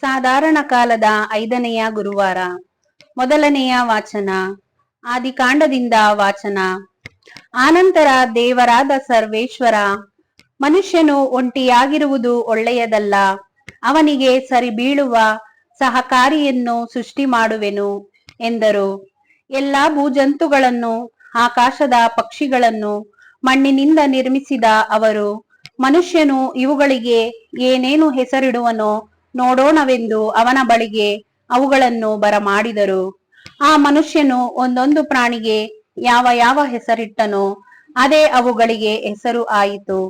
ಸಾಧಾರಣ ಕಾಲದ ಐದನೆಯ ಗುರುವಾರ. ಮೊದಲನೆಯ ವಾಚನ. ಆದಿಕಾಂಡದಿಂದ ವಾಚನ. ಆನಂತರ ದೇವರಾದ ಸರ್ವೇಶ್ವರ, ಮನುಷ್ಯನು ಒಂಟಿಯಾಗಿರುವುದು ಒಳ್ಳೆಯದಲ್ಲ. ಅವನಿಗೆ ಸರಿ ಬೀಳುವ ಸಹಕಾರಿಯನ್ನು ಸೃಷ್ಟಿ ಮಾಡುವೆನು ಎಂದರು. ಎಲ್ಲಾ ಭೂಜಂತುಗಳನ್ನು, ಆಕಾಶದ ಪಕ್ಷಿಗಳನ್ನು, ಮಣ್ಣಿನಿಂದ ನಿರ್ಮಿಸಿದ ಅವರು, ಮನುಷ್ಯನು ಇವುಗಳಿಗೆ ಏನೇನು ಹೆಸರಿಡುವನೋ ನೋಡೋಣವೆಂದು ಅವನ ಬಳಿಗೆ ಅವುಗಳನ್ನು ಬರಮಾಡಿದರು. ಆ ಮನುಷ್ಯನು ಒಂದೊಂದು ಪ್ರಾಣಿಗೆ ಯಾವ ಯಾವ ಹೆಸರಿಟ್ಟನೋ ಅದೇ ಅವುಗಳಿಗೆ ಹೆಸರು ಆಯಿತು.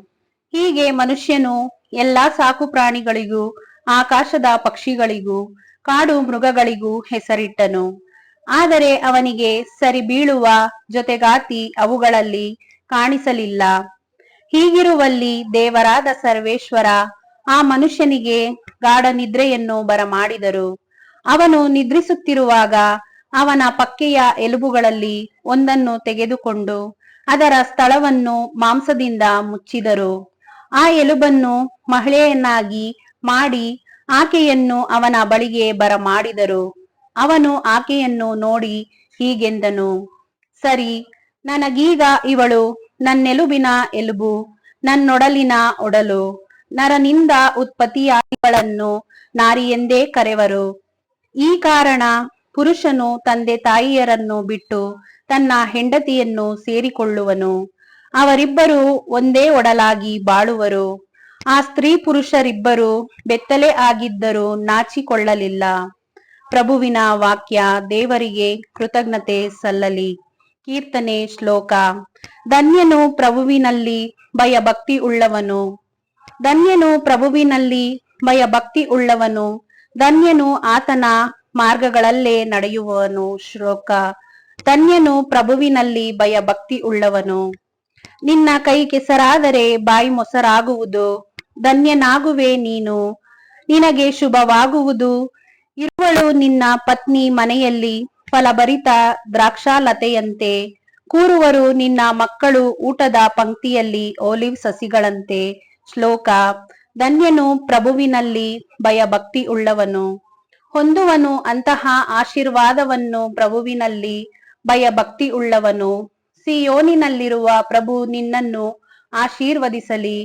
ಹೀಗೆ ಮನುಷ್ಯನು ಎಲ್ಲಾ ಸಾಕು ಪ್ರಾಣಿಗಳಿಗೂ, ಆಕಾಶದ ಪಕ್ಷಿಗಳಿಗೂ, ಕಾಡು ಮೃಗಗಳಿಗೂ ಹೆಸರಿಟ್ಟನು. ಆದರೆ ಅವನಿಗೆ ಸರಿ ಬೀಳುವ ಜೊತೆಗಾತಿ ಅವುಗಳಲ್ಲಿ ಕಾಣಿಸಲಿಲ್ಲ. ಹೀಗಿರುವಲ್ಲಿ ದೇವರಾದ ಸರ್ವೇಶ್ವರ ಆ ಮನುಷ್ಯನಿಗೆ ಗಾಢ ನಿದ್ರೆಯನ್ನು ಬರಮಾಡಿದರು. ಅವನು ನಿದ್ರಿಸುತ್ತಿರುವಾಗ ಅವನ ಪಕ್ಕೆಯ ಎಲುಬುಗಳಲ್ಲಿ ಒಂದನ್ನು ತೆಗೆದುಕೊಂಡು ಅದರ ಸ್ಥಳವನ್ನು ಮಾಂಸದಿಂದ ಮುಚ್ಚಿದರು. ಆ ಎಲುಬನ್ನು ಮಹಿಳೆಯನ್ನಾಗಿ ಮಾಡಿ ಆಕೆಯನ್ನು ಅವನ ಬಳಿಗೆ ಬರಮಾಡಿದರು. ಅವನು ಆಕೆಯನ್ನು ನೋಡಿ ಹೀಗೆಂದನು, ಸರಿ, ನನಗೀಗ ಇವಳು ನನ್ನೆಲುಬಿನ ಎಲುಬು, ನನ್ನೊಡಲಿನ ಒಡಲು. ನರನಿಂದ ಉತ್ಪತ್ತಿಯಾಗಿಗಳನ್ನು ನಾರಿಯೆಂದೇ ಕರೆವರು. ಈ ಕಾರಣ ಪುರುಷನು ತಂದೆ ತಾಯಿಯರನ್ನು ಬಿಟ್ಟು ತನ್ನ ಹೆಂಡತಿಯನ್ನು ಸೇರಿಕೊಳ್ಳುವನು. ಅವರಿಬ್ಬರು ಒಂದೇ ಒಡಲಾಗಿ ಬಾಳುವರು. ಆ ಸ್ತ್ರೀ ಪುರುಷರಿಬ್ಬರು ಬೆತ್ತಲೆ ಆಗಿದ್ದರೂ ನಾಚಿಕೊಳ್ಳಲಿಲ್ಲ. ಪ್ರಭುವಿನ ವಾಕ್ಯ ದೇವರಿಗೆ ಕೃತಜ್ಞತೆ ಸಲ್ಲಲಿ. ಕೀರ್ತನೆ ಶ್ಲೋಕ. ಧನ್ಯನು ಪ್ರಭುವಿನಲ್ಲಿ ಭಯಭಕ್ತಿ ಉಳ್ಳವನು ಧನ್ಯನು ಪ್ರಭುವಿನಲ್ಲಿ ಭಯಭಕ್ತಿ ಉಳ್ಳವನು. ಧನ್ಯನು ಆತನ ಮಾರ್ಗಗಳಲ್ಲೇ ನಡೆಯುವವನು. ಶ್ಲೋಕ. ಧನ್ಯನು ಪ್ರಭುವಿನಲ್ಲಿ ಭಯ ಭಕ್ತಿ ಉಳ್ಳವನು. ನಿನ್ನ ಕೈ ಕೆಸರಾದರೆ ಬಾಯಿ ಮೊಸರಾಗುವುದು. ಧನ್ಯನಾಗುವೆ ನೀನು. ನಿನಗೆ ಶುಭವಾಗುವುದು. ಇರುವಳು ನಿನ್ನ ಪತ್ನಿ ಮನೆಯಲ್ಲಿ ಫಲಭರಿತ ದ್ರಾಕ್ಷಾಲತೆಯಂತೆ. ಕೂರುವರು ನಿನ್ನ ಮಕ್ಕಳು ಊಟದ ಪಂಕ್ತಿಯಲ್ಲಿ ಓಲಿವ್ ಸಸಿಗಳಂತೆ. ಶ್ಲೋಕ, ಧನ್ಯನು ಪ್ರಭುವಿನಲ್ಲಿ ಭಯಭಕ್ತಿ ಉಳ್ಳವನು ಹೊಂದುವನು ಅಂತಹ ಆಶೀರ್ವಾದವನ್ನು ಪ್ರಭುವಿನಲ್ಲಿ ಭಯಭಕ್ತಿ ಉಳ್ಳವನು ಸಿಯೋನಿನಲ್ಲಿರುವ ಪ್ರಭು ನಿನ್ನನ್ನು ಆಶೀರ್ವದಿಸಲಿ.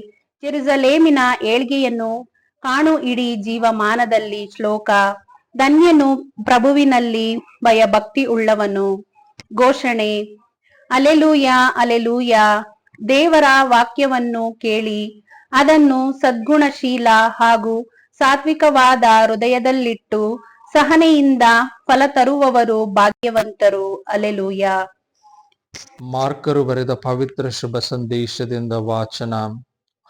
ಜೆರುಸಲೇಮಿನ ಏಳ್ಗೆಯನ್ನು ಕಾಣು ಇಡೀ ಜೀವಮಾನದಲ್ಲಿ ಶ್ಲೋಕ, ಧನ್ಯನು ಪ್ರಭುವಿನಲ್ಲಿ ಭಯಭಕ್ತಿ ಉಳ್ಳವನು ಘೋಷಣೆ, ಅಲೆಲೂಯ ಅಲೆಲೂಯ, ದೇವರ ವಾಕ್ಯವನ್ನು ಕೇಳಿ. ಅದನ್ನು ಸದ್ಗುಣಶೀಲ ಹಾಗೂ ಸಾತ್ವಿಕವಾದ ಹೃದಯದಲ್ಲಿಟ್ಟು ಸಹನೆಯಿಂದ ಫಲ ತರುವವರು ಭಾಗ್ಯವಂತರು. ಅಲೆಲೂಯ. ಮಾರ್ಕರು ಬರೆದ ಪವಿತ್ರ ಶುಭ ಸಂದೇಶದಿಂದ ವಾಚನ.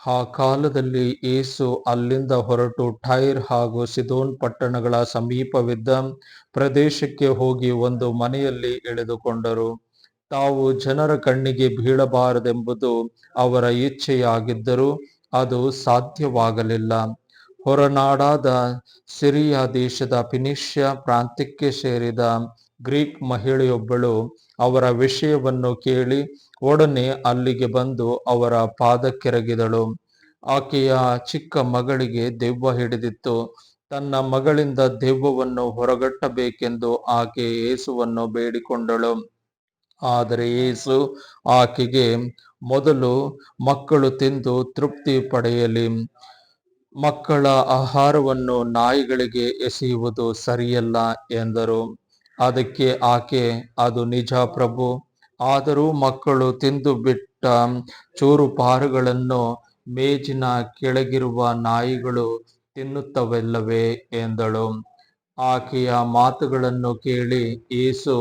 ಆ ಕಾಲದಲ್ಲಿ ಏಸು ಅಲ್ಲಿಂದ ಹೊರಟು ಟೈರ್ ಹಾಗೂ ಸಿದೋನ್ ಪಟ್ಟಣಗಳ ಸಮೀಪವಿದ್ದ ಪ್ರದೇಶಕ್ಕೆ ಹೋಗಿ ಒಂದು ಮನೆಯಲ್ಲಿ ಇಳಿದುಕೊಂಡರು. ತಾವು ಜನರ ಕಣ್ಣಿಗೆ ಬೀಳಬಾರದೆಂಬುದು ಅವರ ಇಚ್ಛೆಯಾಗಿದ್ದರೂ. ಅದು ಸಾಧ್ಯವಾಗಲಿಲ್ಲ. ಹೊರನಾಡಾದ ಸಿರಿಯಾ ದೇಶದ ಫಿನಿಷ್ಯ ಪ್ರಾಂತ್ಯಕ್ಕೆ ಸೇರಿದ ಗ್ರೀಕ್ ಮಹಿಳೆಯೊಬ್ಬಳು ಅವರ ವಿಷಯವನ್ನು ಕೇಳಿ ಒಡನೆ ಅಲ್ಲಿಗೆ ಬಂದು ಅವರ ಪಾದಕ್ಕೆರಗಿದಳು. ಆಕೆಯ ಚಿಕ್ಕ ಮಗಳಿಗೆ ದೆವ್ವ ಹಿಡಿದಿತ್ತು. ತನ್ನ ಮಗಳಿಂದ ದೆವ್ವವನ್ನು ಹೊರಗಟ್ಟಬೇಕೆಂದು ಆಕೆ ಯೇಸುವನ್ನು ಬೇಡಿಕೊಂಡಳು. ಆದರೆ ಯೇಸು ಆಕೆಗೆ, ಮೊದಲು ಮಕ್ಕಳು ತಿಂದು ತೃಪ್ತಿ ಪಡೆಯಲಿ. ಮಕ್ಕಳ ಆಹಾರವನ್ನು ನಾಯಿಗಳಿಗೆ ಎಸೆಯುವುದು ಸರಿಯಲ್ಲ ಎಂದರು. ಅದಕ್ಕೆ ಆಕೆ, ಅದು ನಿಜ ಪ್ರಭು. ಆದರೂ ಮಕ್ಕಳು ತಿಂದು ಬಿಟ್ಟ ಚೂರುಪಾರುಗಳನ್ನು ಮೇಜಿನ ಕೆಳಗಿರುವ ನಾಯಿಗಳು ತಿನ್ನುತ್ತವೆಲ್ಲವೇ ಎಂದಳು. ಆಕೆಯ ಮಾತುಗಳನ್ನು ಕೇಳಿ ಏಸು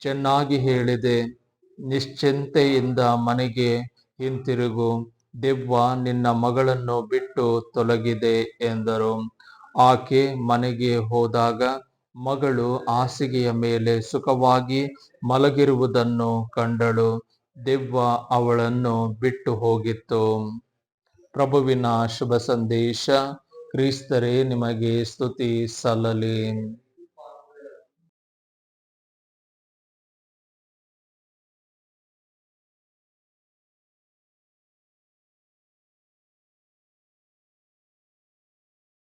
ಚೆನ್ನಾಗಿ ಹೇಳಿದೆ. ನಿಶ್ಚಿಂತೆಯಿಂದ ಮನೆಗೆ ಹಿಂತಿರುಗು. ದೆವ್ವ ನಿನ್ನ ಮಗಳನ್ನು ಬಿಟ್ಟು ತೊಲಗಿದೆ ಎಂದರು. ಆಕೆ ಮನೆಗೆ ಹೋದಾಗ ಮಗಳು ಹಾಸಿಗೆಯ ಮೇಲೆ ಸುಖವಾಗಿ ಮಲಗಿರುವುದನ್ನು ಕಂಡಳು. ದೆವ್ವ ಅವಳನ್ನು ಬಿಟ್ಟು ಹೋಗಿತ್ತು. ಪ್ರಭುವಿನ ಶುಭ ಸಂದೇಶ, ಕ್ರಿಸ್ತರೇ, ನಿಮಗೆ ಸ್ತುತಿ ಸಲ್ಲಲಿ.